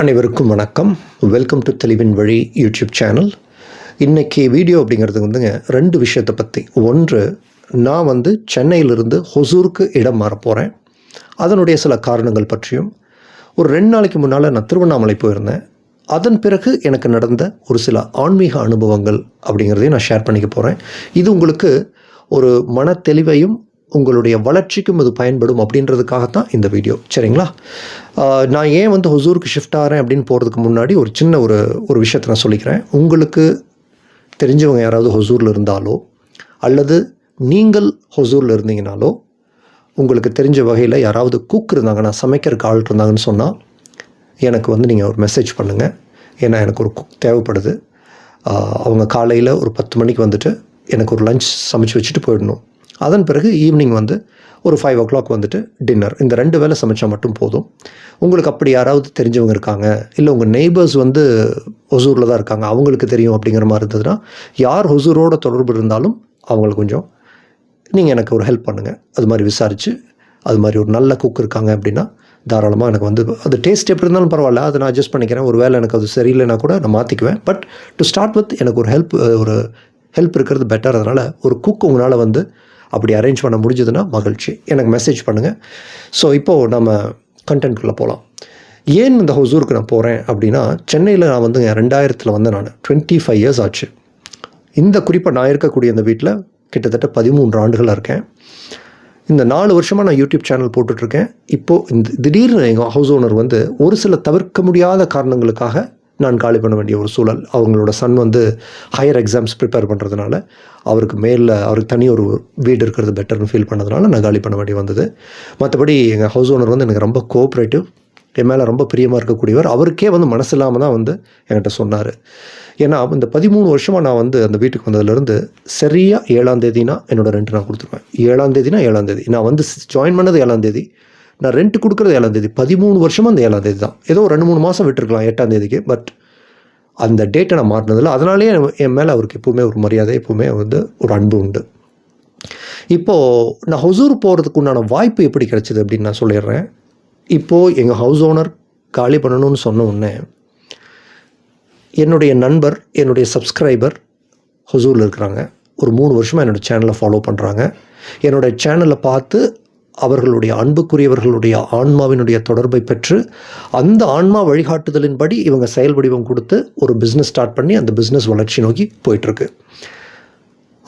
அனைவருக்கும் வணக்கம். Welcome to தெளிவின் வழி யூடியூப் சேனல் இன்றைக்கி வீடியோ அப்படிங்கிறது வந்துங்க ரெண்டு விஷயத்தை பற்றி ஒன்று நான் வந்து சென்னையிலிருந்து ஹொசூருக்கு இடம் மாற போகிறேன் அதனுடைய சில காரணங்கள் பற்றியும் ஒரு ரெண்டு நாளைக்கு முன்னால் நான் திருவண்ணாமலை போயிருந்தேன். அதன் பிறகு எனக்கு நடந்த ஒரு சில ஆன்மீக அனுபவங்கள் அப்படிங்கிறதையும் நான் ஷேர் பண்ணிக்க போகிறேன் இது உங்களுக்கு ஒரு மன தெளிவையும் உங்களுடைய வளர்ச்சிக்கும் இது பயன்படும் அப்படின்றதுக்காகத்தான் இந்த வீடியோ. சரிங்களா? நான் ஏன் வந்து ஹொசூருக்கு ஷிஃப்ட் ஆகிறேன் அப்படின்னு போகிறதுக்கு முன்னாடி ஒரு சின்ன ஒரு ஒரு விஷயத்தை நான் சொல்லிக்கிறேன். உங்களுக்கு தெரிஞ்சவங்க யாராவது ஹொசூரில் இருந்தாலோ அல்லது நீங்கள் ஹொசூரில் இருந்தீங்கனாலோ உங்களுக்கு தெரிஞ்ச வகையில் யாராவது குக் இருந்தாங்கன்னா சமைக்கிறதுக்கு ஆள் இருந்தாங்கன்னு சொன்னால் எனக்கு வந்து நீங்கள் ஒரு மெசேஜ் பண்ணுங்கள் ஏன்னா எனக்கு ஒரு குக் தேவைப்படுது. அவங்க காலையில் ஒரு பத்து மணிக்கு வந்துட்டு எனக்கு ஒரு லஞ்ச் சமைச்சு வச்சுட்டு போயிடணும். அதன் பிறகு ஈவினிங் வந்து ஒரு ஃபைவ் ஓ கிளாக் வந்துட்டு டின்னர் இந்த ரெண்டு வேளை சமைச்சா மட்டும் போதும். உங்களுக்கு அப்படி யாராவது தெரிஞ்சவங்க இருக்காங்க இல்லை உங்கள் நெய்பர்ஸ் வந்து ஹொசூரில் தான் இருக்காங்க அவங்களுக்கு தெரியும் அப்படிங்கிற மாதிரி இருந்ததுன்னா யார் ஹொசூரோட தொடர்பு இருந்தாலும் அவங்களுக்கு கொஞ்சம் நீங்கள் எனக்கு ஒரு ஹெல்ப் பண்ணுங்கள் அது மாதிரி விசாரித்து அது மாதிரி ஒரு நல்ல குக் இருக்காங்க அப்படின்னா தாராளமாக எனக்கு வந்து அது டேஸ்ட் எப்படி இருந்தாலும் பரவாயில்ல. அதை நான் அட்ஜஸ்ட் பண்ணிக்கிறேன். ஒரு வேளை எனக்கு அது சரியில்லைனா கூட நான் மாற்றிக்குவேன் பட் டு ஸ்டார்ட் வித் எனக்கு ஒரு ஹெல்ப் ஒரு ஹெல்ப் இருக்கிறது பெட்டர் அதனால் ஒரு குக் உங்களால் வந்து அப்படி அரேஞ்ச் பண்ண முடிஞ்சதுன்னா மகிழ்ச்சி. எனக்கு மெசேஜ் பண்ணுங்கள் ஸோ இப்போது நம்ம கண்டென்ட்குள்ளே போகலாம் ஏன் இந்த ஹொசூருக்கு நான் போகிறேன் அப்படின்னா சென்னையில் நான் வந்துங்க ரெண்டாயிரத்தில் வந்தேன் நான். டுவெண்ட்டி ஃபைவ் இயர்ஸ் ஆச்சு. இந்த குறிப்பாக நான் இருக்கக்கூடிய இந்த வீட்டில் கிட்டத்தட்ட பதிமூன்று ஆண்டுகளாக இருக்கேன். இந்த நாலு வருஷமாக நான் யூடியூப் சேனல் போட்டுட்ருக்கேன் இப்போது இந்த திடீர்னு எங்கள் ஹவுஸ் ஓனர் வந்து ஒரு சில தவிர்க்க முடியாத காரணங்களுக்காக நான் காலி பண்ண வேண்டிய ஒரு சூழல். அவங்களோட சன் வந்து ஹையர் எக்ஸாம்ஸ் ப்ரிப்பேர் பண்ணுறதுனால அவருக்கு மேலில் அவருக்கு தனி ஒரு வீடு இருக்கிறது பெட்டர்னு ஃபீல் பண்ணதுனால நான் காலி பண்ண வேண்டி வந்தது. மற்றபடி எங்கள் ஹவுஸ் ஓனர் வந்து எனக்கு ரொம்ப கோஆப்ரேட்டிவ் என் மேலே ரொம்ப பிரியமாக இருக்கக்கூடியவர். அவருக்கே வந்து மனசு இல்லாமல் தான் வந்து என்கிட்ட சொன்னார். ஏன்னா இந்த பதிமூணு வருஷமாக நான் வந்து அந்த வீட்டுக்கு வந்ததுலேருந்து சரியாக ஏழாம் தேதினா என்னோட ரெண்ட் நான் கொடுத்துருவேன். ஏழாம் தேதினா ஏழாம் தேதி. நான் வந்து ஜாயின் பண்ணது ஏழாம் தேதி. நான் ரெண்ட் கொடுக்குறது ஏழாம் தேதி. பதிமூணு வருஷமாக அந்த ஏழாம் தேதி தான். ஏதோ ரெண்டு மூணு மாதம் விட்டுருக்கலாம் எட்டாம் தேதிக்கு பட் அந்த டேட்டை நான் மாற்றினதில்ல. அதனாலேயே என் மேலே அவருக்கு எப்போவுமே ஒரு மரியாதை எப்போவுமே வந்து ஒரு அன்பு உண்டு. இப்போது நான் ஹொசூர் போகிறதுக்கு உண்டான வாய்ப்பு எப்படி கிடச்சிது அப்படின்னு நான் சொல்லிடுறேன். இப்போது எங்கள் ஹவுஸ் ஓனர் காலி பண்ணணும்னு சொன்ன உடனே என்னுடைய நண்பர் என்னுடைய சப்ஸ்கிரைபர் ஹொசூரில் இருக்கிறாங்க. ஒரு மூணு வருஷமாக என்னோடய சேனலை ஃபாலோ பண்ணுறாங்க என்னோடய சேனலை பார்த்து அவர்களுடைய அன்புக்குரியவர்களுடைய ஆன்மாவினுடைய தொடர்பை பெற்று அந்த ஆன்மா வழிகாட்டுதலின்படி இவங்க செயல் வடிவம் கொடுத்து ஒரு பிஸ்னஸ் ஸ்டார்ட் பண்ணி அந்த பிஸ்னஸ் வளர்ச்சி நோக்கி போயிட்டுருக்கு.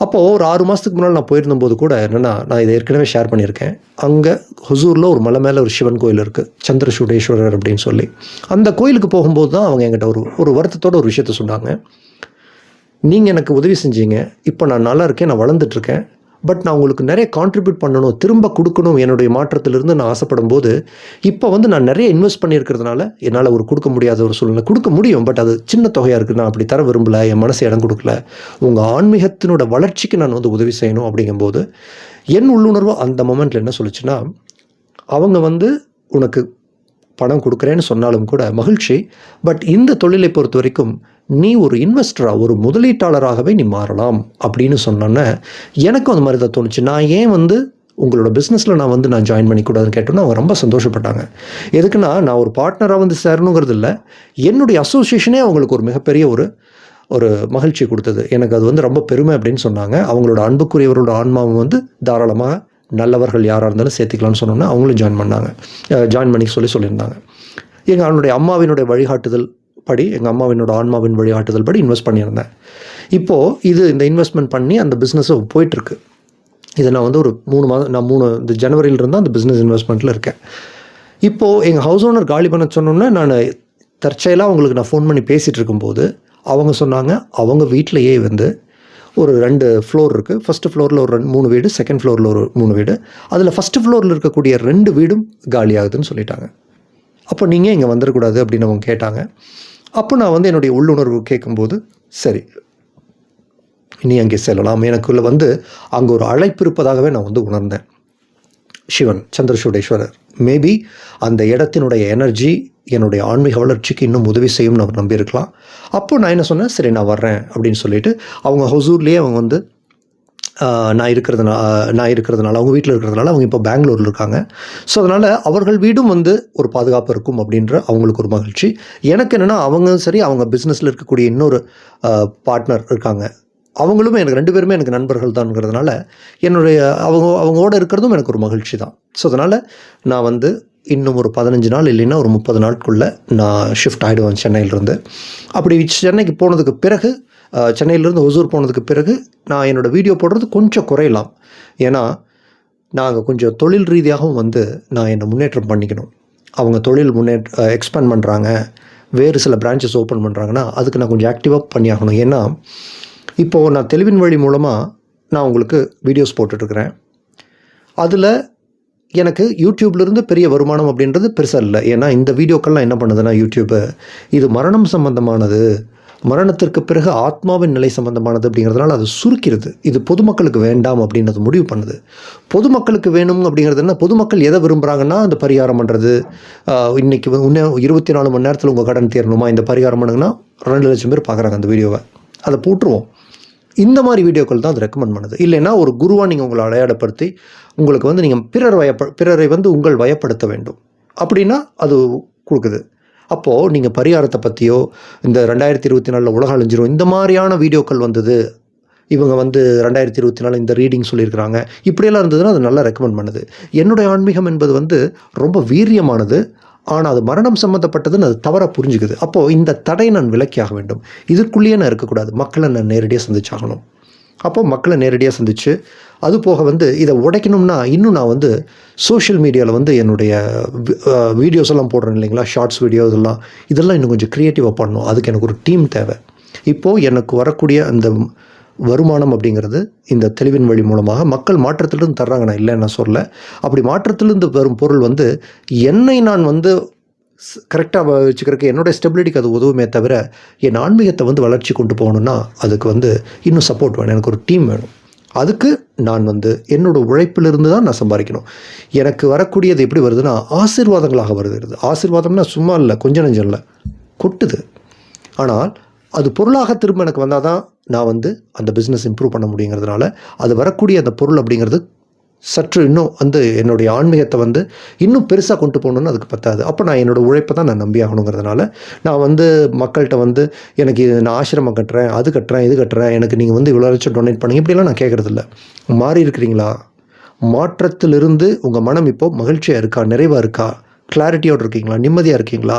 அப்போது ஒரு ஆறு மாதத்துக்கு முன்னால் நான் போயிருந்தபோது கூட என்னென்னா நான் இதை ஏற்கனவே ஷேர் பண்ணியிருக்கேன். அங்கே ஹுசூரில் ஒரு மலை மேலே ஒரு சிவன் கோயில் இருக்குது சந்திரசூடேஸ்வரர் அப்படின்னு சொல்லி. அந்த கோயிலுக்கு போகும்போது தான் அவங்க என்கிட்ட ஒரு ஒரு வருத்தத்தோட ஒரு விஷயத்த சொன்னாங்க. நீங்கள் எனக்கு உதவி செஞ்சீங்க. இப்போ நான் நல்லா இருக்கேன் நான் வளர்ந்துட்டுருக்கேன் பட் நான் உங்களுக்கு நிறைய கான்ட்ரிபியூட் பண்ணணும் திரும்ப கொடுக்கணும் என்னுடைய மாற்றத்திலிருந்து நான் ஆசைப்படும் போது இப்போ வந்து நான் நிறைய இன்வெஸ்ட் பண்ணியிருக்கிறதுனால என்னால் ஒரு கொடுக்க முடியாத ஒரு சூழ்நிலை. கொடுக்க முடியும் பட் அது சின்ன தொகையாக இருக்குது நான் அப்படி தர விரும்பல என் மனசு இடம் கொடுக்கல. உங்கள் ஆன்மீகத்தினோட வளர்ச்சிக்கு நான் வந்து உதவி செய்யணும் அப்படிங்கும்போது என் உள்ளுணர்வு அந்த மொமெண்ட்டில் என்ன சொல்லுச்சுன்னா அவங்க வந்து உனக்கு பணம் கொடுக்குறேன்னு சொன்னாலும் கூட மகிழ்ச்சி. பட் இந்த தொழிலை பொறுத்த வரைக்கும் நீ ஒரு இன்வெஸ்டராக ஒரு முதலீட்டாளராகவே நீ மாறலாம் அப்படின்னு சொன்னோன்னே எனக்கும் அந்த மாதிரி தான் தோணுச்சு. நான் ஏன் வந்து உங்களோட பிஸ்னஸில் நான் வந்து நான் ஜாயின் பண்ணிக்கூடாதுன்னு கேட்டோன்னா அவங்க ரொம்ப சந்தோஷப்பட்டாங்க. எதுக்குன்னா நான் ஒரு பார்ட்னராக வந்து சேரணுங்கிறது இல்லை என்னுடைய அசோசியேஷனே அவங்களுக்கு ஒரு மிகப்பெரிய ஒரு ஒரு மகிழ்ச்சி கொடுத்தது. எனக்கு அது வந்து ரொம்ப பெருமை அப்படின்னு சொன்னாங்க. அவங்களோட அன்புக்குரியவரோட ஆன்மாவும் வந்து தாராளமாக நல்லவர்கள் யாராக இருந்தாலும் சேர்த்துக்கலாம்னு சொன்னோன்னா அவங்களும் ஜாயின் பண்ணாங்க. ஜாயின் பண்ணி சொல்லி சொல்லியிருந்தாங்க. எங்கள் அவனுடைய அம்மாவினுடைய வழிகாட்டுதல் படி எங்கள் அம்மாவினோட ஆன்மாவின் வழிகாட்டுதல் படி இன்வெஸ்ட் பண்ணியிருந்தேன். இப்போது இது இந்த இன்வெஸ்ட்மெண்ட் பண்ணி அந்த பிஸ்னஸை போயிட்டுருக்கு. இதை நான் வந்து ஒரு மூணு மாதம் நான் மூணு இந்த ஜனவரியிலிருந்து அந்த பிஸ்னஸ் இன்வெஸ்ட்மெண்ட்டில் இருக்கேன். இப்போது எங்கள் ஹவுஸ் ஓனர் காலி பண்ண சொன்னோன்னே நான் தற்செயலாக அவங்களுக்கு நான் ஃபோன் பண்ணி பேசிகிட்டு இருக்கும்போது அவங்க சொன்னாங்க அவங்க வீட்டிலையே வந்து ஒரு ரெண்டு ஃப்ளோர் இருக்குது ஃபஸ்ட்டு ஃப்ளோரில் ஒரு ரெண்டு மூணு வீடு செகண்ட் ஃப்ளோரில் ஒரு மூணு வீடு. அதில் ஃபஸ்ட்டு ஃப்ளோரில் இருக்கக்கூடிய ரெண்டு வீடும் காலியாகுதுன்னு சொல்லிட்டாங்க. அப்போ நீங்கள் இங்கே வந்துடக்கூடாது அப்படின்னு அவங்க கேட்டாங்க. அப்போ நான் வந்து என்னுடைய உள்ளுணர்வு கேட்கும்போது சரி நீ அங்கே செல்லலாம். எனக்குள்ள வந்து அங்கே ஒரு அழைப்பு இருப்பதாகவே நான் வந்து உணர்ந்தேன். சிவன் சந்திரசூடேஸ்வரர் மேபி அந்த இடத்தினுடைய எனர்ஜி என்னுடைய ஆன்மீக வளர்ச்சிக்கு இன்னும் உதவி செய்யும் நான் நம்பியிருக்கலாம். அப்போது நான் என்ன சொன்னேன் சரி நான் வர்றேன் அப்படின்னு சொல்லிட்டு அவங்க ஹொசூர்லேயே அவங்க வந்து நான் இருக்கிறதுனா நான் இருக்கிறதுனால அவங்க வீட்டில் இருக்கிறதுனால அவங்க இப்போ பெங்களூரில் இருக்காங்க. ஸோ அதனால் அவர்கள் வீடும் வந்து ஒரு பாதுகாப்பு இருக்கும் அப்படின்ற அவங்களுக்கு ஒரு மகிழ்ச்சி. எனக்கு என்னென்னா அவங்க சரி அவங்க பிஸ்னஸில் இருக்கக்கூடிய இன்னொரு பார்ட்னர் இருக்காங்க. அவங்களும் எனக்கு ரெண்டு பேருமே எனக்கு நண்பர்கள் தான்ங்கிறதுனால என்னுடைய அவங்க அவங்களோட இருக்கிறதும் எனக்கு ஒரு மகிழ்ச்சி தான். ஸோ அதனால் நான் வந்து இன்னும் ஒரு பதினஞ்சு நாள் இல்லைன்னா ஒரு முப்பது நாட்குள்ளே நான் ஷிஃப்ட் ஆகிடுவேன் சென்னையிலேருந்து. அப்படி சென்னைக்கு போனதுக்கு பிறகு சென்னையிலேருந்து ஒசூர் போனதுக்கு பிறகு நான் என்னோடய வீடியோ போடுறது கொஞ்சம் குறையலாம். ஏன்னா நாங்கள் கொஞ்சம் தொழில் ரீதியாகவும் வந்து நான் என்னை முன்னேற்றம் பண்ணிக்கணும். அவங்க தொழில் முன்னேற்ற எக்ஸ்பேண்ட் பண்ணுறாங்க வேறு சில பிரான்ச்சஸ் ஓப்பன் பண்ணுறாங்கன்னா அதுக்கு நான் கொஞ்சம் ஆக்டிவாக பண்ணியாகணும். ஏன்னா இப்போது நான் தெளிவின் வழி மூலமாக நான் உங்களுக்கு வீடியோஸ் போட்டுட்ருக்கிறேன். அதில் எனக்கு யூடியூப்லேருந்து பெரிய வருமானம் அப்படின்றது பெருசாக இல்லை. ஏன்னா இந்த வீடியோக்கள்லாம் என்ன பண்ணுதுன்னா யூடியூப்பு இது மரணம் சம்மந்தமானது மரணத்திற்கு பிறகு ஆத்மாவின் நிலை சம்பந்தமானது அப்படிங்கிறதுனால அது சுருக்கிறது. இது பொதுமக்களுக்கு வேண்டாம் அப்படின்றது முடிவு பண்ணுது. பொதுமக்களுக்கு வேணும் அப்படிங்கிறது என்ன? பொதுமக்கள் எதை விரும்புகிறாங்கன்னா அந்த பரிகாரம் பண்ணுறது இன்றைக்கி இன்னும் இருபத்தி நாலு மணி நேரத்தில் உங்கள் கடன் தீரணுமா? இந்த பரிகாரம் பண்ணுங்கன்னா ரெண்டு லட்சம் பேர் பார்க்குறாங்க அந்த வீடியோவை. அதை போட்டுருவோம். இந்த மாதிரி வீடியோக்கள் தான் அது ரெக்கமெண்ட் பண்ணுது. இல்லைன்னா ஒரு குருவாக நீங்கள் உங்களை அடையாளப்படுத்தி உங்களுக்கு வந்து நீங்கள் பிறர் வயப்ப பிறரை வந்து உங்கள் வயப்படுத்த வேண்டும். அப்படின்னா அது கொடுக்குது. அப்போது நீங்கள் பரிகாரத்தை பற்றியோ இந்த ரெண்டாயிரத்தி இருபத்தி நாலில் உலக அழிஞ்சிரும். இந்த மாதிரியான வீடியோக்கள் வந்தது. இவங்க வந்து ரெண்டாயிரத்தி இருபத்தி நாலு இந்த ரீடிங் சொல்லியிருக்கிறாங்க. இப்படியெல்லாம் இருந்ததுன்னா அது நல்லா ரெக்கமெண்ட் பண்ணுது. என்னுடைய ஆன்மீகம் என்பது வந்து ரொம்ப வீரியமானது. ஆனால் அது மரணம் சம்மந்தப்பட்டதுன்னு அது தவறாக புரிஞ்சுக்குது. அப்போது இந்த தடையை நான் விலக்கியாக வேண்டும். இதுக்குள்ளேயே நான் இருக்கக்கூடாது. மக்களை நான் நேரடியாக சந்திச்சாகணும். அப்போ மக்களை நேரடியாக சந்திச்சு அது போக வந்து இதை உடைக்கணும்னா இன்னும் நான் வந்து சோஷியல் மீடியாவில் வந்து என்னுடைய வீடியோஸ் எல்லாம் போடுறேன் இல்லைங்களா? ஷார்ட்ஸ் வீடியோ இதெல்லாம் இதெல்லாம் இன்னும் கொஞ்சம் க்ரியேட்டிவாக பண்ணணும். அதுக்கு எனக்கு ஒரு டீம் தேவை. இப்போது எனக்கு வரக்கூடிய அந்த வருமானம் அப்படிங்கிறது இந்த தெளிவின் வழி மூலமாக மக்கள் மாற்றத்திலிருந்து தர்றாங்க. நான் இல்லைன்னு நான் சொல்ல அப்படி மாற்றத்திலிருந்து வரும் பொருள் வந்து என்னை நான் வந்து கரெக்டாக வச்சுக்கிறதுக்கு என்னோட ஸ்டெபிலிட்டிக்கு அது உதவுமே தவிர என் ஆன்மீகத்தை வந்து வளர்ச்சி கொண்டு போகணுன்னா அதுக்கு வந்து இன்னும் சப்போர்ட் வேணும். எனக்கு ஒரு டீம் வேணும். அதுக்கு நான் வந்து என்னோடய உழைப்பிலிருந்து தான் நான் சம்பாதிக்கணும். எனக்கு வரக்கூடியது எப்படி வருதுன்னா ஆசீர்வாதங்களாக வருகிறது. ஆசீர்வாதம்னா சும்மா இல்லை கொஞ்சம் நஞ்சம் இல்லை. கொட்டுது. ஆனால் அது பொருளாக திரும்ப எனக்கு வந்தால் தான் நான் வந்து அந்த பிஸ்னஸ் இம்ப்ரூவ் பண்ண முடியுங்கிறதுனால அது வரக்கூடிய அந்த பொருள் அப்படிங்கிறது சற்று இன்னும் வந்து என்னுடைய ஆன்மீகத்தை வந்து இன்னும் பெருசாக கொண்டு போகணுன்னு அதுக்கு பத்தாது. அப்போ நான் என்னோடய உழைப்பை தான் நான் நம்பி ஆகணுங்கிறதுனால நான் வந்து மக்கள்கிட்ட வந்து எனக்கு இது நான் ஆசிரமம் கட்டுறேன் அது கட்டுறேன் இது கட்டுறேன் எனக்கு நீங்கள் வந்து இவ்வளோ லட்சம் டொனேட் பண்ணுங்க. இப்படிலாம் நான் கேட்குறதில்ல மாறி இருக்கிறீங்களா? மாற்றத்திலிருந்து உங்கள் மனம் இப்போ மகிழ்ச்சியாக இருக்கா? நிறைவாக இருக்கா? கிளாரிட்டியோடு இருக்கீங்களா? நிம்மதியாக இருக்கீங்களா?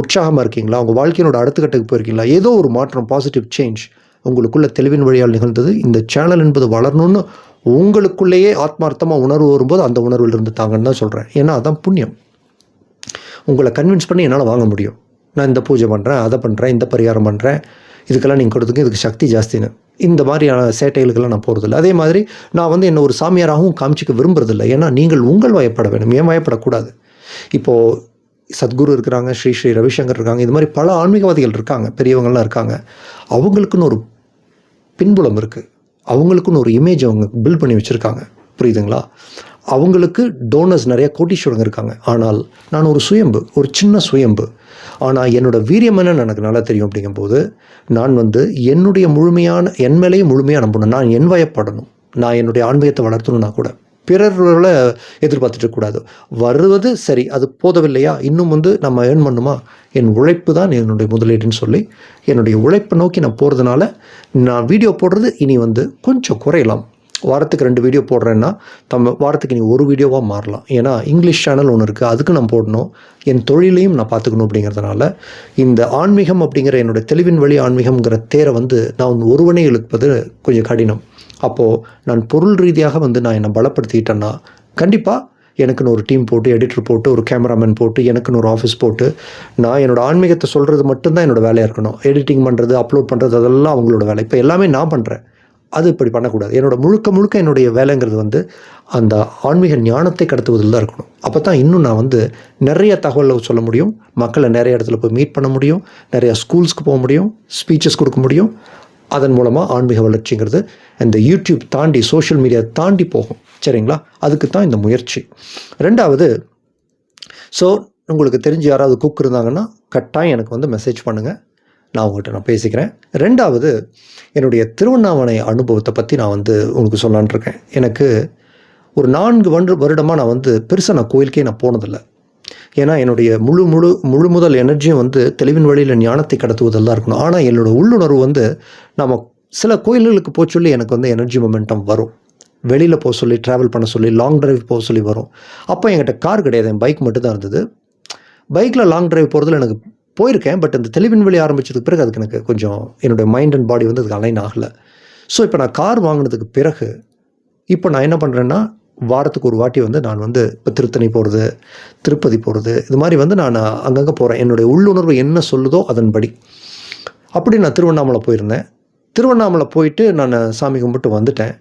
உற்சாகமாக இருக்கீங்களா? உங்கள் வாழ்க்கையினோட அடுத்த கட்டத்துக்கு போயிருக்கீங்களா? ஏதோ ஒரு மாற்றம் பாசிட்டிவ் சேஞ்ச் உங்களுக்குள்ள தெளிவின் வழியால் நிகழ்ந்தது. இந்த சேனல் என்பது வளரணும்னு உங்களுக்குள்ளேயே ஆத்மார்த்தமாக உணர்வு வரும்போது அந்த உணர்விலிருந்து தாங்கன்னு தான் சொல்கிறேன் ஏன்னா அதான் புண்ணியம். உங்களை கன்வின்ஸ் பண்ணி என்னால் வாங்க முடியும். நான் இந்த பூஜை பண்ணுறேன் அதை பண்ணுறேன் இந்த பரிகாரம் பண்ணுறேன் இதுக்கெல்லாம் நீங்கள் கொடுத்துங்க இதுக்கு சக்தி ஜாஸ்தின்னு. இந்த மாதிரியான சேட்டைகளுக்கெல்லாம் நான் போகிறதில்ல அதே மாதிரி நான் வந்து என்ன ஒரு சாமியாராகவும் காமிச்சிக்க விரும்புறதில்ல. ஏன்னா நீங்கள் உங்கள் வயப்பட வேண்டும் ஏன் வயப்படக்கூடாது. இப்போது சத்குரு இருக்கிறாங்க ஸ்ரீ ஸ்ரீ ரவிசங்கர் இருக்காங்க இது மாதிரி பல ஆன்மீகவாதிகள் இருக்காங்க பெரியவங்கள்லாம் இருக்காங்க. அவங்களுக்குன்னு ஒரு பின்புலம் இருக்குது அவங்களுக்குன்னு ஒரு இமேஜ் அவங்க பில்ட் பண்ணி வச்சுருக்காங்க. புரியுதுங்களா? அவங்களுக்கு டோனர்ஸ் நிறைய கோட்டீஸ்வரங்க இருக்காங்க. ஆனால் நான் ஒரு சுயம்பு ஒரு சின்ன சுயம்பு. ஆனால் என்னோடய வீரியம் என்னன்னு எனக்கு நல்லா தெரியும் அப்படிங்கும்போது நான் வந்து என்னுடைய முழுமையான என் மேலேயே முழுமையாக நம்பணும். நான் என் வயப்படணும். நான் என்னுடைய ஆன்மீகத்தை வளர்த்தணும்னா கூட. பிறர்களை எதிர்பார்த்துட்டக்கூடாது. வருவது சரி அது போதவில்லையா? இன்னும் வந்து நம்ம ஏர்ன் பண்ணுமா? என் உழைப்பு தான் என்னுடைய முதலீடுன்னு சொல்லி என்னுடைய உழைப்பை நோக்கி நான் போகிறதுனால நான் வீடியோ போடுறது இனி வந்து கொஞ்சம் குறையலாம். வாரத்துக்கு ரெண்டு வீடியோ போடுறேன்னா நம்ம வாரத்துக்கு நீ ஒரு வீடியோவாக மாறலாம். ஏன்னா இங்கிலீஷ் சேனல் ஒன்று இருக்குது அதுக்கு நான் போடணும். என் தொழிலையும் நான் பார்த்துக்கணும் அப்படிங்கிறதுனால இந்த ஆன்மீகம் அப்படிங்கிற என்னுடைய தெளிவின் வழி ஆன்மீகம்ங்கிற தேரை வந்து நான் ஒருவனே இழுப்பது கொஞ்சம் கடினம். அப்போது நான் பொருள் ரீதியாக வந்து நான் என்னை பலப்படுத்திக்கிட்டேன்னா கண்டிப்பாக எனக்குன்னு ஒரு டீம் போட்டு எடிட்டர் போட்டு ஒரு கேமராமேன் போட்டு எனக்குன்னு ஒரு ஆஃபீஸ் போட்டு நான் என்னோடய ஆன்மீகத்தை சொல்கிறது மட்டும்தான் என்னோடய வேலையாக இருக்கணும். எடிட்டிங் பண்ணுறது அப்லோட் பண்ணுறது அதெல்லாம் அவங்களோட வேலை. இப்போ எல்லாமே நான் பண்ணுறேன் அது இப்படி பண்ணக்கூடாது. என்னோட முழுக்க முழுக்க என்னுடைய வேலைங்கிறது வந்து அந்த ஆன்மீக ஞானத்தை கடத்துவதில் தான் இருக்கணும். அப்போ தான் இன்னும் நான் வந்து நிறைய தகவலை சொல்ல முடியும். மக்களை நிறைய இடத்துல போய் மீட் பண்ண முடியும். நிறைய ஸ்கூல்ஸ்க்கு போக முடியும். ஸ்பீச்சஸ் கொடுக்க முடியும். அதன் மூலமாக ஆன்மீக வளர்ச்சிங்கிறது இந்த யூடியூப் தாண்டி சோஷியல் மீடியா தாண்டி போகும். சரிங்களா? அதுக்கு தான் இந்த முயற்சி. ரெண்டாவது ஸோ உங்களுக்கு தெரிஞ்சு யாராவது குக் இருந்தாங்கன்னா கட்டாயம் எனக்கு வந்து மெசேஜ் பண்ணுங்கள் நான் உங்கள்கிட்ட நான் பேசிக்கிறேன். ரெண்டாவது என்னுடைய திருவண்ணாமலை அனுபவத்தை பற்றி நான் வந்து உங்களுக்கு சொல்லலான்னு இருக்கேன் எனக்கு ஒரு நான்கு வருட வருடமாக நான் வந்து பெருசாக நான் கோயிலுக்கே நான் போனதில்லை. ஏன்னா என்னுடைய முழு முழு முழு முதல் எனர்ஜியும் வந்து தெளிவின் வழியில் ஞானத்தை கடத்துவதெல்லாம் இருக்கணும். ஆனால் என்னோட உள்ளுணர்வு வந்து நம்ம சில கோயில்களுக்கு போக சொல்லி எனக்கு வந்து எனர்ஜி மொமெண்டம் வரும். வெளியில் போக சொல்லி ட்ராவல் பண்ண சொல்லி லாங் டிரைவ் போக சொல்லி வரும். அப்போ என்கிட்ட கார் கிடையாது. என் பைக் மட்டும் தான் இருந்தது பைக்கில் லாங் டிரைவ் போகிறதுல எனக்கு போயிருக்கேன். பட் இந்த தெளிவின் வழி ஆரம்பிச்சதுக்கு பிறகு அதுக்கு எனக்கு கொஞ்சம் என்னுடைய மைண்ட் அண்ட் பாடி வந்து அதுக்கு அலைன் ஆகலை. ஸோ இப்போ நான் கார் வாங்கினதுக்கு பிறகு இப்போ நான் என்ன பண்ணுறேன்னா வாரத்துக்கு ஒரு வாட்டி வந்து நான் வந்து இப்போ திருத்தணி போகிறது திருப்பதி போகிறது இது மாதிரி வந்து நான் அங்கங்கே போகிறேன் என்னுடைய உள்ளுணர்வு என்ன சொல்லுதோ அதன்படி. அப்படி நான் திருவண்ணாமலை போயிருந்தேன். திருவண்ணாமலை போயிட்டு நான் சாமி கும்பிட்டு வந்துட்டேன்.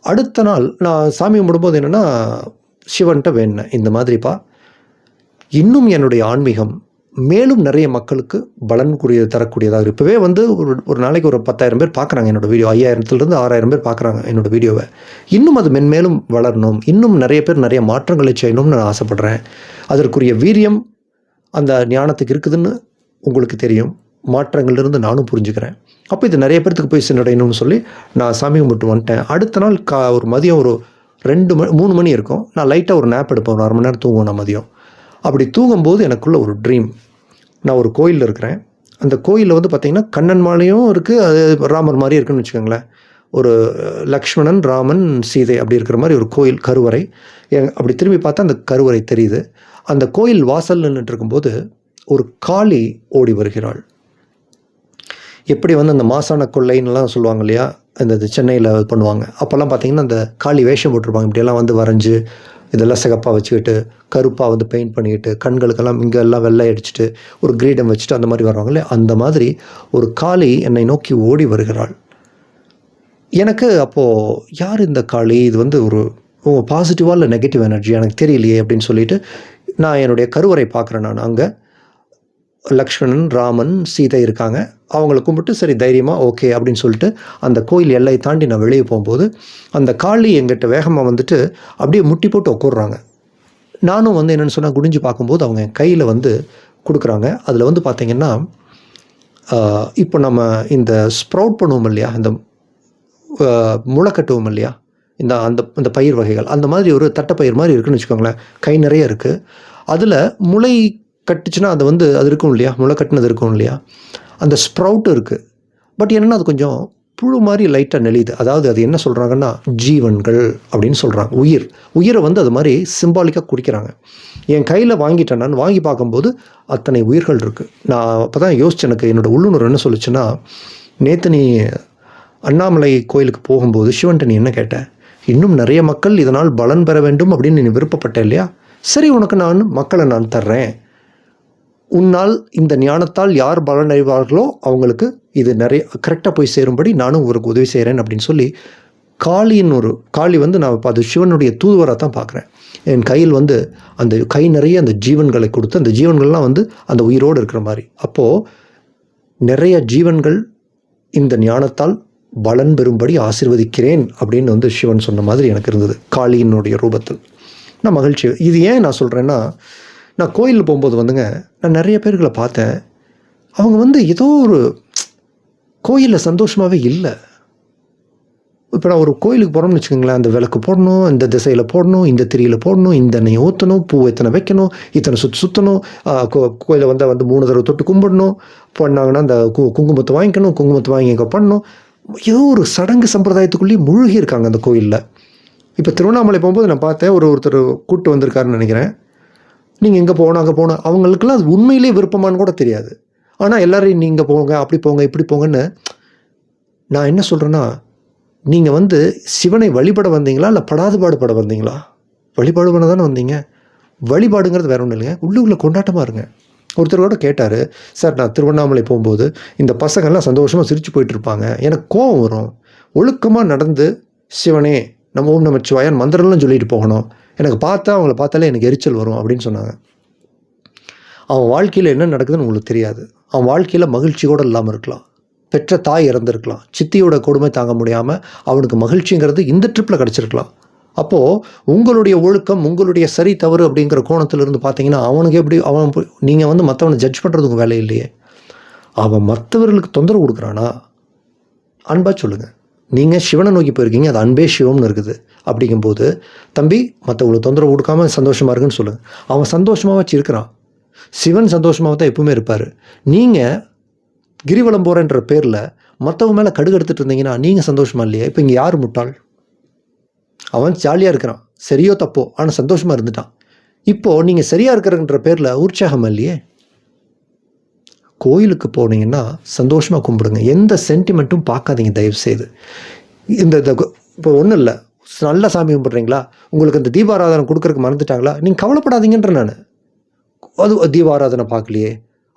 அடுத்த நாள் நான் சாமி கும்பிடும்போது என்னென்னா சிவன்கிட்ட வேணேன் இந்த மாதிரிப்பா. இன்னும் என்னுடைய ஆன்மீகம் மேலும் நிறைய மக்களுக்கு பலன் கூடிய தரக்கூடியதாக இருக்கு. இப்போவே வந்து ஒரு ஒரு நாளைக்கு ஒரு பத்தாயிரம் பேர் பார்க்குறாங்க என்னோட வீடியோ. ஐயாயிரத்துலேருந்து ஆறாயிரம் பேர் பார்க்குறாங்க என்னோட வீடியோவை. இன்னும் அது மென்மேலும் வளரணும். இன்னும் நிறைய பேர் நிறைய மாற்றங்களை செய்யணும்னு நான் ஆசைப்பட்றேன். அதற்குரிய வீரியம் அந்த ஞானத்துக்கு இருக்குதுன்னு உங்களுக்கு தெரியும். மாற்றங்கள்லேருந்து நானும் புரிஞ்சுக்கிறேன். அப்போ இது நிறைய பேர்த்துக்கு போய் சென்றடையணும்னு சொல்லி நான் சாமி கும்பிட்டு வந்துட்டேன். அடுத்த நாள் கா ஒரு மதியம் ஒரு ரெண்டு மணி மூணு மணி இருக்கும். நான் லைட்டாக ஒரு நேப் எடுப்பேன். ஒரு அரை மணி நேரம் தூங்குவேன் நான் மதியம். அப்படி தூங்கும்போது எனக்குள்ள ஒரு ட்ரீம் நான் ஒரு கோயிலில் இருக்கிறேன். அந்த கோயிலில் வந்து பார்த்திங்கன்னா கண்ணன் மாலையும் இருக்குது அது ராமர் மாதிரி இருக்குன்னு வச்சுக்கோங்களேன். ஒரு லக்ஷ்மணன் ராமன் சீதை அப்படி இருக்கிற மாதிரி ஒரு கோயில் கருவறை. எ- அப்படி திரும்பி பார்த்தா அந்த கருவறை தெரியுது. அந்த கோயில் வாசல் நின்றுட்டு இருக்கும்போது ஒரு காளி ஓடி வருகிறாள். எப்படி வந்து அந்த மாசான கொள்ளைன்னுலாம் சொல்லுவாங்க இல்லையா? இந்த இது சென்னையில் பண்ணுவாங்க. அப்போல்லாம் பார்த்தீங்கன்னா அந்த காளி வேஷம் போட்டிருப்பாங்க. இப்படியெல்லாம் வந்து வரைஞ்சி இதெல்லாம் சிகப்பாக வச்சுக்கிட்டு கருப்பாக வந்து பெயிண்ட் பண்ணிக்கிட்டு கண்களுக்கெல்லாம் இங்கே எல்லாம் வெள்ளை அடிச்சுட்டு ஒரு கிரீடம் வச்சுட்டு அந்த மாதிரி வருவாங்க அந்த மாதிரி ஒரு காளி என்னை நோக்கி ஓடி வருகிறாள். எனக்கு அப்போது யார் இந்த காளி? இது வந்து ஒரு ஓ பாசிட்டிவாக இல்லை நெகட்டிவ் எனர்ஜி எனக்கு தெரியலையே அப்படின்னு சொல்லிட்டு நான் என்னுடைய கருவறை பார்க்குறேன் நான் அங்கே. லக்ஷ்மணன் ராமன் சீதை இருக்காங்க. அவங்கள கும்பிட்டு சரி தைரியமாக ஓகே அப்படின்னு சொல்லிட்டு அந்த கோயில் எல்லை தாண்டி நான் வெளியே போகும்போது அந்த காளி எங்கிட்ட வேகமாக வந்துட்டு அப்படியே முட்டி போட்டு உட்காடுறாங்க நானும் வந்து என்னென்னு சொன்னால் குடிஞ்சு பார்க்கும்போது அவங்க கையில் வந்து கொடுக்குறாங்க. அதில் வந்து பார்த்திங்கன்னா இப்போ நம்ம இந்த ஸ்ப்ரவுட் பண்ணுவோம் இல்லையா இந்த முளை கட்டுவோம் இல்லையா இந்த அந்த இந்த பயிர் வகைகள் அந்த மாதிரி ஒரு தட்டைப்பயிர் மாதிரி இருக்குன்னு வச்சுக்கோங்களேன் கை நிறைய இருக்குது அதில் முளை கட்டுச்சுன்னா அது வந்து அது இருக்கும் இல்லையா? முளை கட்டினது இருக்கும் இல்லையா? அந்த ஸ்ப்ரவுட் இருக்குது பட் என்னென்னா அது கொஞ்சம் புழு மாதிரி லைட்டாக நெளியுது. அதாவது அது என்ன சொல்கிறாங்கன்னா ஜீவன்கள் அப்படின்னு சொல்கிறாங்க உயிர். உயிரை வந்து அது மாதிரி சிம்பாலிக்காக குடிக்கிறாங்க. என் கையில் வாங்கிட்டேன் நான். வாங்கி பார்க்கும்போது அத்தனை உயிர்கள் இருக்குது நான் அப்போ தான் யோசிச்சு எனக்கு என்னோடய உள்ளுணர்வு என்ன சொல்லுச்சுன்னா நேற்று நீ அண்ணாமலை கோயிலுக்கு போகும்போது சிவன்ட்ட நீ என்ன கேட்டேன் இன்னும் நிறைய மக்கள் இதனால் பலன் பெற வேண்டும் அப்படின்னு நீ விருப்பப்பட்ட இல்லையா? சரி உனக்கு நான் மக்களை நான் தர்றேன். உன்னால் இந்த ஞானத்தால் யார் பலன் அடைவார்களோ அவங்களுக்கு இது நிறைய கரெக்டாக போய் சேரும்படி நானும் ஒரு உதவி செய்கிறேன் அப்படின்னு சொல்லி காளியின் ஒரு காளி வந்து நான் இப்போ அது சிவனுடைய தூதுவராக தான் பார்க்குறேன் என் கையில் வந்து அந்த கை நிறைய அந்த ஜீவன்களை கொடுத்து அந்த ஜீவன்கள்லாம் வந்து அந்த உயிரோடு இருக்கிற மாதிரி. அப்போது நிறைய ஜீவன்கள் இந்த ஞானத்தால் பலன் பெறும்படி ஆசிர்வதிக்கிறேன் அப்படின்னு வந்து சிவன் சொன்ன மாதிரி எனக்கு இருந்தது காளியினுடைய ரூபத்தில். நான் மகிழ்ச்சி இது ஏன் நான் சொல்கிறேன்னா நான் கோயிலில் போகும்போது வந்துங்க நான் நிறைய பேர்களை பார்த்தேன். அவங்க வந்து ஏதோ ஒரு கோயிலில் சந்தோஷமாகவே இல்லை. இப்போ நான் ஒரு கோயிலுக்கு போகிறோம்னு வச்சுக்கோங்களேன் அந்த விளக்கு போடணும் இந்த திசையில் போடணும் இந்த திரியில் போடணும் இந்த எண்ணெயை ஊற்றணும் பூ எத்தனை வைக்கணும் இத்தனை சுற்றி சுற்றணும் கோயிலை வந்தால் வந்து மூணு தடவை தொட்டு கும்பிடணும் பண்ணாங்கன்னா அந்த கு குங்குமத்தை வாங்கிக்கணும் குங்குமத்தை வாங்கி இங்கே பண்ணணும். ஏதோ ஒரு சடங்கு சம்பிரதாயத்துக்குள்ளேயே முழுகியிருக்காங்க இருக்காங்க அந்த கோயிலில். இப்போ திருவண்ணாமலை போகும்போது நான் பார்த்தேன் ஒரு ஒருத்தர் கூட்டு வந்திருக்காருன்னு நினைக்கிறேன். நீங்கள் எங்கே போகணும் அங்கே போகணும். அவங்களுக்கெல்லாம் அது உண்மையிலே விருப்பமான்னு கூட தெரியாது. ஆனால் எல்லோரையும் நீங்கள் போங்க அப்படி போங்க இப்படி போங்கன்னு நான் என்ன சொல்கிறேன்னா நீங்கள் வந்து சிவனை வழிபட வந்தீங்களா இல்லை படாதுபாடு பட வந்தீங்களா? வழிபாடு பண்ண தானே வந்தீங்க. வழிபாடுங்கிறது வேற ஒன்றும் இல்லைங்க. உள்ளுக்குள்ளே கொண்டாட்டமாக இருங்க. ஒருத்தர் கூட கேட்டார் சார் நான் திருவண்ணாமலை போகும்போது இந்த பசங்கள்லாம் சந்தோஷமாக சிரித்து போயிட்டு இருப்பாங்க. எனக்கு கோவம் வரும். ஒழுக்கமாக நடந்து சிவனே நம்ம ஓம் நமச்சிவாயன் மந்திரம்லாம் சொல்லிட்டு போகணும். எனக்கு பார்த்தா அவங்கள பார்த்தாலே எனக்கு எரிச்சல் வரும் அப்படின்னு சொன்னாங்க. அவன் வாழ்க்கையில் என்ன நடக்குதுன்னு உங்களுக்கு தெரியாது. அவன் வாழ்க்கையில் மகிழ்ச்சி கூட இல்லாமல் இருக்கலாம். பெற்ற தாய் இறந்துருக்கலாம். சித்தியோட கொடுமை தாங்க முடியாமல் அவனுக்கு மகிழ்ச்சிங்கிறது இந்த ட்ரிப்பில் கிடச்சிருக்கலாம். அப்போது உங்களுடைய ஒழுக்கம் உங்களுடைய சரி தவறு அப்படிங்கிற கோணத்திலிருந்து பார்த்தீங்கன்னா அவனுக்கு எப்படி அவன் நீங்கள் வந்து மற்றவனை ஜட்ஜ் பண்ணுறது உங்கள் வேலை இல்லையே. அவன் மற்றவர்களுக்கு தொந்தரவு கொடுக்குறானா? அன்பாக சொல்லுங்கள் நீங்கள் சிவனை நோக்கி போயிருக்கீங்க அது அன்பே சிவம்னு இருக்குது. அப்படிங்கும்போது தம்பி மற்றவங்களுக்கு தொந்தரவு கொடுக்காம சந்தோஷமாக இருக்குன்னு சொல்லுங்கள் அவன் சந்தோஷமாக வச்சு இருக்கிறான் சிவன் சந்தோஷமாக தான் எப்பவுமே இருப்பார். நீங்கள் கிரிவலம் போகிறேன்ற பேரில் மற்றவங்க மேலே கடுகு எடுத்துகிட்டு இருந்தீங்கன்னா நீங்கள் சந்தோஷமாக இல்லையா? இப்போ இங்கே யார் முட்டாள்? அவன் ஜாலியாக இருக்கிறான். சரியோ தப்போ ஆனால் சந்தோஷமாக இருந்துட்டான். இப்போது நீங்கள் சரியாக இருக்கிறன்ற பேரில் உற்சாகம் இல்லையே? கோயிலுக்கு போனீங்கன்னா சந்தோஷமாக கும்பிடுங்க. எந்த சென்டிமெண்ட்டும் பார்க்காதீங்க தயவுசெய்து. இந்த இப்போ ஒன்றும் இல்லை. நல்ல சாமி கும்பிட்றீங்களா? உங்களுக்கு இந்த தீபாராதனை கொடுக்குறக்கு மறந்துட்டாங்களா? நீங்கள் கவலைப்படாதீங்கன்ற நான். அது தீபாராதனை பார்க்கலையே.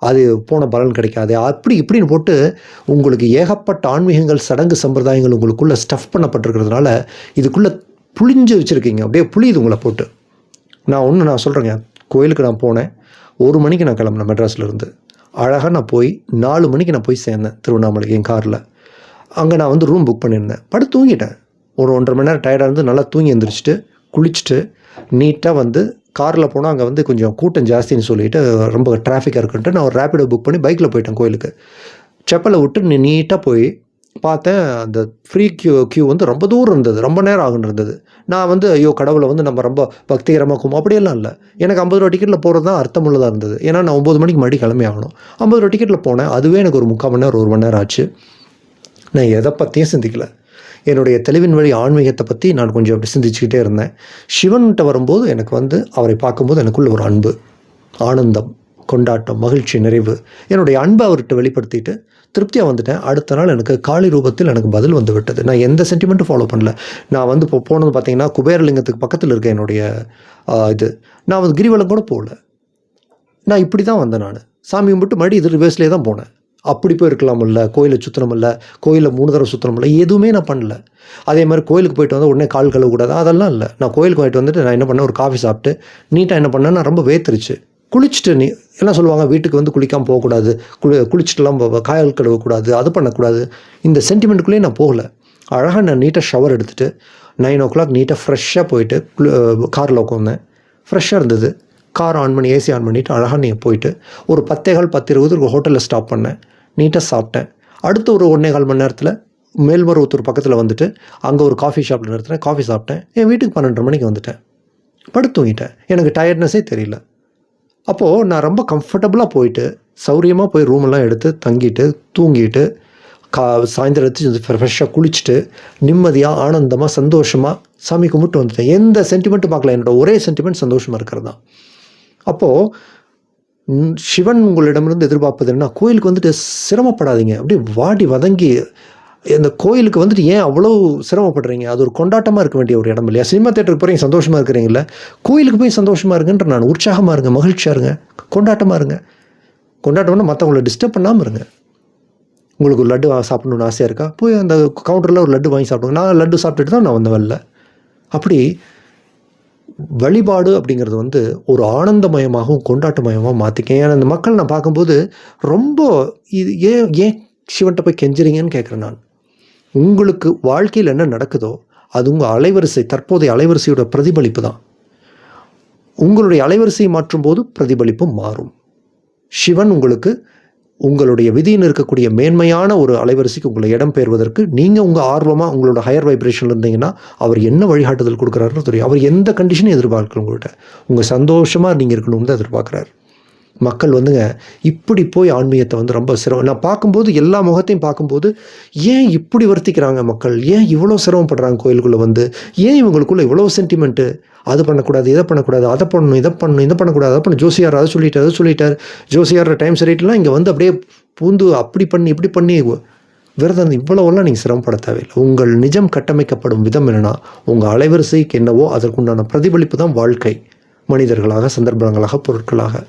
அது போன பலன் கிடைக்காது. அப்படி இப்படின்னு போட்டு உங்களுக்கு ஏகப்பட்ட ஆன்மீகங்கள் சடங்கு சம்பிரதாயங்கள் உங்களுக்குள்ளே ஸ்டஃப் பண்ணப்பட்டிருக்கிறதுனால இதுக்குள்ளே புளிஞ்சு வச்சுருக்கீங்க. அப்படியே புளியுது உங்களை போட்டு. நான் ஒன்று நான் சொல்கிறேங்க கோயிலுக்கு நான் போனேன். ஒரு மணிக்கு நான் கிளம்புனேன் மெட்ராஸ்லேருந்து அழகாக நான் போய் நாலு மணிக்கு நான் போய் சேர்ந்தேன் திருவண்ணாமலைக்கு என் காரில். அங்கே நான் வந்து ரூம் புக் பண்ணியிருந்தேன். படுத்து தூங்கிட்டேன். ஒரு ஒன்றரை மணி நேரம் டயர்டாக இருந்து நல்லா தூங்கி எழுந்திரிச்சிட்டு குளிச்சுட்டு நீட்டாக வந்து காரில் போனால் அங்கே வந்து கொஞ்சம் கூட்டம் ஜாஸ்தின்னு சொல்லிட்டு ரொம்ப டிராஃபிக்காக இருக்குன்ட்டு நான் ஒரு ரேப்பிடோ புக் பண்ணி பைக்கில் போயிட்டேன் கோயிலுக்கு. செப்பலை விட்டு நீ நீட்டாக போய் பார்த்தேன் அந்த ஃப்ரீ கியூ கியூ வந்து ரொம்ப தூரம் இருந்தது ரொம்ப நேரம் ஆகுன்னு இருந்தது. நான் வந்து ஐயோ கடவுளை வந்து நம்ம ரொம்ப பக்திகரமாக கும்பும் அப்படியெல்லாம் இல்லை. எனக்கு ஐம்பது ரூபா டிக்கெட்டில் போகிறது தான் அர்த்தமுள்ளதாக இருந்தது. ஏன்னா நான் ஒம்பது மணிக்கு மறுபடி கிளம்பி ஆகணும். ஐம்பது ரூபா டிக்கெட்டில் போனேன். அதுவே எனக்கு ஒரு முக்கால் மணி நேரம் ஒரு மணி நேரம் ஆச்சு. நான் எதை பற்றியும் சிந்திக்கல. என்னுடைய தெளிவின் வழி ஆன்மீகத்தை பற்றி நான் கொஞ்சம் அப்படி சிந்திச்சுக்கிட்டே இருந்தேன். சிவன்கிட்ட வரும்போது எனக்கு வந்து அவரை பார்க்கும்போது எனக்குள்ள ஒரு அன்பு ஆனந்தம். கொண்டாட்டம் மகிழ்ச்சி நிறைவு. என்னுடைய அன்பை அவர்கிட்ட வெளிப்படுத்திட்டு திருப்தியாக வந்துட்டேன். அடுத்த நாள் எனக்கு காளி ரூபத்தில் எனக்கு பதில் வந்து விட்டது. நான் எந்த சென்டிமெண்ட்டும் ஃபாலோ பண்ணல. நான் வந்து இப்போ போனது பார்த்தீங்கன்னா குபேரலிங்கத்துக்கு பக்கத்தில் இருக்க என்னுடைய இது. நான் வந்து கிரிவலம் கூட போகல. நான் இப்படி தான் வந்தேன் நான். சாமி கும்பிட்டு மறுபடியும் இது ரிவர்ஸ்லேயே தான் போனேன். அப்படி போய் இருக்கலாமில்ல கோயிலை சுற்றணுமில்ல கோயிலில் மூணு தடவை சுற்றணுமில்ல எதுவுமே நான் பண்ணல. அதே மாதிரி கோயிலுக்கு போயிட்டு வந்து உடனே கால் கழுவக்கூடாது? அதெல்லாம் இல்லை. நான் கோயிலுக்கு போயிட்டு வந்துட்டு நான் என்ன பண்ணேன்? ஒரு காஃபி சாப்பிட்டு நீட்டாக என்ன பண்ணேன்? நான் ரொம்ப வேத்துருச்சு. குளிச்சுட்டு நீ எல்லாம் சொல்லுவாங்க? வீட்டுக்கு வந்து குளிக்காமல் போகக்கூடாது. குளி குளிச்சுட்டுலாம் காயல் கழுவக்கூடாது. அது பண்ணக்கூடாது. இந்த சென்டிமெண்ட்டுக்குள்ளேயே நான் போகல. அழகாக நான் நீட்டாக ஷவர் எடுத்துகிட்டு நைன் ஓ கிளாக் நீட்டாக ஃப்ரெஷ்ஷாக போயிட்டு காரில் உட்காந்தேன் ஃப்ரெஷ்ஷாக இருந்தது. கார் ஆன் பண்ணி ஏசி ஆன் பண்ணிவிட்டு அழகாக நீங்கள் போயிட்டு ஒரு பத்தேகால் பத்து இருபது ஒரு ஹோட்டலில் ஸ்டாப் பண்ணேன். நீட்டாக சாப்பிட்டேன். அடுத்து ஒரு ஒன்றே கால் மணி நேரத்தில் மேல்மருவத்தூர் பக்கத்தில் வந்துட்டு அங்கே ஒரு காஃபி ஷாப்பில் நிறுத்தினேன் காஃபி சாப்பிட்டேன். என் வீட்டுக்கு பன்னெண்டரை மணிக்கு வந்துட்டேன். படுத்து தூங்கிட்டேன். எனக்கு டயர்ட்னஸே தெரியல. அப்போது நான் ரொம்ப கம்ஃபர்டபுளாக போயிட்டு சௌரியமாக போய் ரூமெல்லாம் எடுத்து தங்கிட்டு தூங்கிட்டு கா சாயந்தரத்து ஃப்ரெஷ்ஷாக குளிச்சுட்டு நிம்மதியாக ஆனந்தமாக சந்தோஷமாக சாமி கும்பிட்டு வந்துட்டேன். எந்த சென்டிமெண்ட்டும் பார்க்கல. என்னோட ஒரே சென்டிமெண்ட் சந்தோஷமாக இருக்கிறது தான். அப்போது சிவன் உங்களிடமிருந்து எதிர்பார்ப்பது என்ன கோயிலுக்கு வந்துட்டு சிரமப்படாதீங்க. அப்படியே வாடி வதங்கி இந்த கோயிலுக்கு வந்துட்டு ஏன் அவ்வளோ சிரமப்படுறீங்க? அது ஒரு கொண்டாட்டமாக இருக்க வேண்டிய ஒரு இடம் இல்லையா? சினிமா தேட்டருக்கு போகிறீங்க சந்தோஷமாக இருக்கிறீங்கள கோயிலுக்கு போய் சந்தோஷமாக இருங்கன்ற நான் உற்சாகமாக இருங்க மகிழ்ச்சியாக இருங்க கொண்டாட்டமாக இருங்க. கொண்டாட்டம்னா மற்றவங்கள டிஸ்டர்ப் பண்ணாமல் இருங்க. உங்களுக்கு ஒரு லட்டு வா- சாப்பிடணும்னு ஆசையாக இருக்கா? போய் அந்த கவுண்டரில் ஒரு லட்டு வாங்கி சாப்பிடுங்க. நான் லட்டு சாப்பிட்டுட்டு தான் நான் வந்த வரல அப்படி வழிபாடு அப்படிங்கிறது வந்து ஒரு ஆனந்தமயமாகவும் கொண்டாட்டமயமாகவும் மாற்றிக்கேன் ஏன்னா இந்த மக்கள் நான் பார்க்கும்போது ரொம்ப இது ஏன் ஏன் சிவன்கிட்ட போய் கெஞ்சுறீங்கன்னு கேட்குறேன் நான். உங்களுக்கு வாழ்க்கையில் என்ன நடக்குதோ அது உங்கள் அலைவரிசை தற்போதைய அலைவரிசையோட பிரதிபலிப்பு தான். உங்களுடைய அலைவரிசையை மாற்றும் போது பிரதிபலிப்பும் மாறும். சிவன் உங்களுக்கு உங்களுடைய விதியில் இருக்கக்கூடிய மேன்மையான ஒரு அலைவரிசைக்கு உங்களை இடம் பெறுவதற்கு நீங்கள் உங்கள் ஆர்வமாக உங்களோட ஹையர் வைப்ரேஷனில் இருந்தீங்கன்னா அவர் என்ன வழிகாட்டுதல் கொடுக்குறாருன்னு தெரியும். அவர் எந்த கண்டிஷனையும் எதிர்பார்க்கணும் உங்கள்கிட்ட உங்கள் சந்தோஷமாக நீங்கள் இருக்கணும்னு தான் எதிர்பார்க்குறாரு. மக்கள் வந்துங்க இப்படி போய் ஆன்மீகத்தை வந்து ரொம்ப சிரமம். நான் பார்க்கும்போது எல்லா முகத்தையும் பார்க்கும்போது ஏன் இப்படி வருத்திக்கிறாங்க மக்கள்? ஏன் இவ்வளோ சிரமப்படுறாங்க கோயிலுக்குள்ளே வந்து? ஏன் இவங்களுக்குள்ளே இவ்வளோ சென்டிமெண்ட்டு அது பண்ணக்கூடாது இதை பண்ணக்கூடாது அதை பண்ணணும் இதை பண்ணணும் இதை பண்ணக்கூடாது அதை பண்ண ஜோசியார் அதை சொல்லிட்டார் அதை சொல்லிட்டார். ஜோசியார் டைம் சரிட்டுலாம் இங்கே வந்து அப்படியே பூந்து அப்படி பண்ணி இப்படி பண்ணி விரதம் இவ்வளவெல்லாம் நீங்கள் சிரமப்பட தேவையில்லை. உங்கள் நிஜம் கட்டமைக்கப்படும் விதம் என்னென்னா உங்கள் அலைவரிசைக்கு என்னவோ அதற்குண்டான பிரதிபலிப்பு தான் வாழ்க்கை. மனிதர்களாக சந்தர்ப்பங்களாக பொருட்களாக.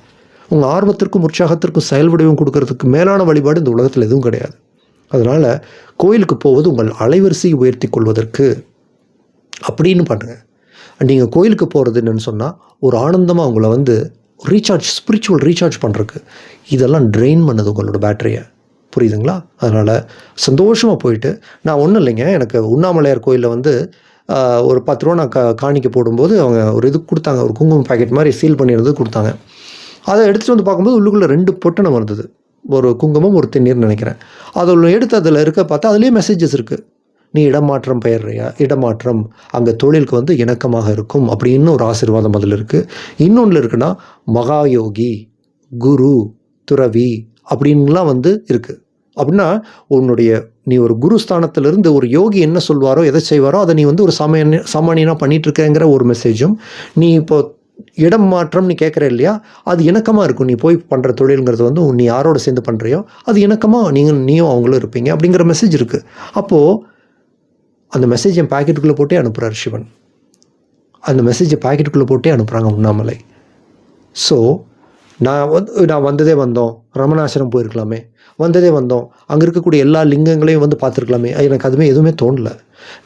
உங்கள் ஆர்வத்திற்கும் உற்சாகத்திற்கும் செயல் வடிவம் கொடுக்கறதுக்கு மேலான வழிபாடு இந்த உலகத்தில் எதுவும் கிடையாது. அதனால் கோயிலுக்கு போவது உங்கள் அலைவரிசையை உயர்த்தி கொள்வதற்கு அப்படின்னு பண்ணுங்கள் நீங்கள் கோயிலுக்கு போகிறது என்னென்னு சொன்னால் ஒரு ஆனந்தமாக உங்களை வந்து ரீசார்ஜ் ஸ்பிரிச்சுவல் ரீசார்ஜ் பண்ணுறதுக்கு இதெல்லாம் ட்ரெயின் பண்ணுது உங்களோட பேட்டரியை புரியுதுங்களா? அதனால் சந்தோஷமாக போயிட்டு நான் ஒன்றும் இல்லைங்க. எனக்கு உண்ணாமலையார் கோயிலில் வந்து ஒரு பத்து ரூபா நான் கா காணிக்க போடும்போது அவங்க ஒரு இது கொடுத்தாங்க. ஒரு குங்குமம் பாக்கெட் மாதிரி சீல் பண்ணிடுறது கொடுத்தாங்க. அதை எடுத்துகிட்டு வந்து பார்க்கும்போது உள்ளுக்குள்ளே ரெண்டு பொட்டணம் இருந்தது ஒரு குங்குமம் ஒரு தண்ணீர்னு நினைக்கிறேன். அதில் எடுத்து அதில் இருக்க பார்த்தா அதுலேயே மெசேஜஸ் இருக்குது நீ இடமாற்றம் பெயர்றியா? இடமாற்றம் அங்கே தொழிலுக்கு வந்து இணக்கமாக இருக்கும் அப்படின்னு ஒரு ஆசீர்வாதம் அதில் இருக்குது இன்னொன்று இருக்குன்னா மகாயோகி குரு துறவி அப்படின்லாம் வந்து இருக்குது அப்படின்னா உன்னுடைய நீ ஒரு குரு ஸ்தானத்திலிருந்து ஒரு யோகி என்ன சொல்வாரோ எதை செய்வாரோ அதை நீ வந்து ஒரு சாமானிய சாமானியனாக பண்ணிகிட்ருக்கேங்கிற ஒரு மெசேஜும் நீ இப்போ இடம் மாற்றம் நீ கேட்குற இல்லையா? அது இணக்கமாக இருக்கும். நீ போய் பண்ணுற தொழிலுங்கிறது வந்து நீ யாரோட சேர்ந்து பண்ணுறியோ அது இணக்கமாக நீங்கள் நீயும் அவங்களும் இருப்பீங்க அப்படிங்கிற மெசேஜ் இருக்குது அப்போது அந்த மெசேஜ் என் பாக்கெட்டுக்குள்ளே போட்டே அனுப்புகிறார் சிவன். அந்த மெசேஜை பாக்கெட்டுக்குள்ளே போட்டே அனுப்புகிறாங்க உண்ணாமலை. ஸோ நான் வந்து நான் வந்ததே வந்தோம். ரமணாசிரம் போயிருக்கலாமே. வந்ததே வந்தோம். அங்கே இருக்கக்கூடிய எல்லா லிங்கங்களையும் வந்து பார்த்துருக்கலாமே. எனக்கு அதுவுமே எதுவுமே தோணலை.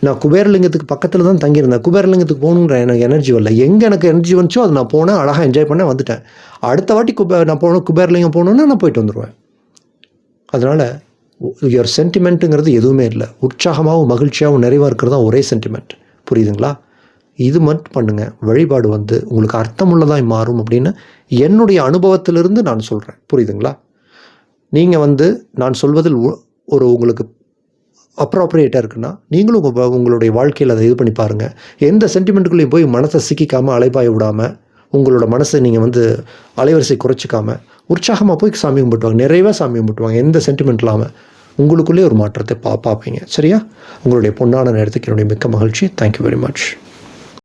நான் குபேரலிங்கத்துக்கு பக்கத்தில் தான் தங்கியிருந்தேன். குபேரலிங்கத்துக்கு போகணுங்கிற எனக்கு எனர்ஜி வரல. எங்கே எனக்கு எனர்ஜி வந்துச்சோ அது நான் போனேன் அழகாக என்ஜாய் பண்ண வந்துட்டேன். அடுத்த வாட்டி குபே நான் போகணும் குபேரலிங்கம் போகணுன்னா நான் போயிட்டு வந்துடுவேன் அதனால் யுவர் சென்டிமெண்ட்டுங்கிறது எதுவுமே இல்லை. உற்சாகமாகவும் மகிழ்ச்சியாகவும் நிறைவாக இருக்கிறது தான் ஒரே சென்டிமெண்ட் புரியுதுங்களா? இது மட்டும் பண்ணுங்கள் வழிபாடு வந்து உங்களுக்கு அர்த்தமுள்ளதாக மாறும் அப்படின்னு என்னுடைய அனுபவத்திலிருந்து நான் சொல்கிறேன் புரியுதுங்களா? நீங்கள் வந்து நான் சொல்வதில் ஒரு உங்களுக்கு அப்ராப்ரியேட்டாக இருக்குன்னா நீங்களும் உங்கள் உங்களுடைய வாழ்க்கையில் அதை இது பண்ணி பாருங்கள் எந்த சென்டிமெண்ட்டுக்குள்ளேயும் போய் மனசை சிக்கிக்காமல் அலைபாய விடாமல் உங்களோட மனசை நீங்கள் வந்து அலைவரிசை குறைச்சிக்காமல் உற்சாகமாக போய் சாமி கும்பிட்டுவாங்க. நிறைவாக சாமி கும்பிட்டுவாங்க. எந்த சென்டிமெண்ட் இல்லாமல் உங்களுக்குள்ளே ஒரு மாற்றத்தை பா பார்ப்பீங்க. சரியா? உங்களுடைய பொன்னான நேரத்துக்கு என்னுடைய மிக்க மகிழ்ச்சி. Thank you very much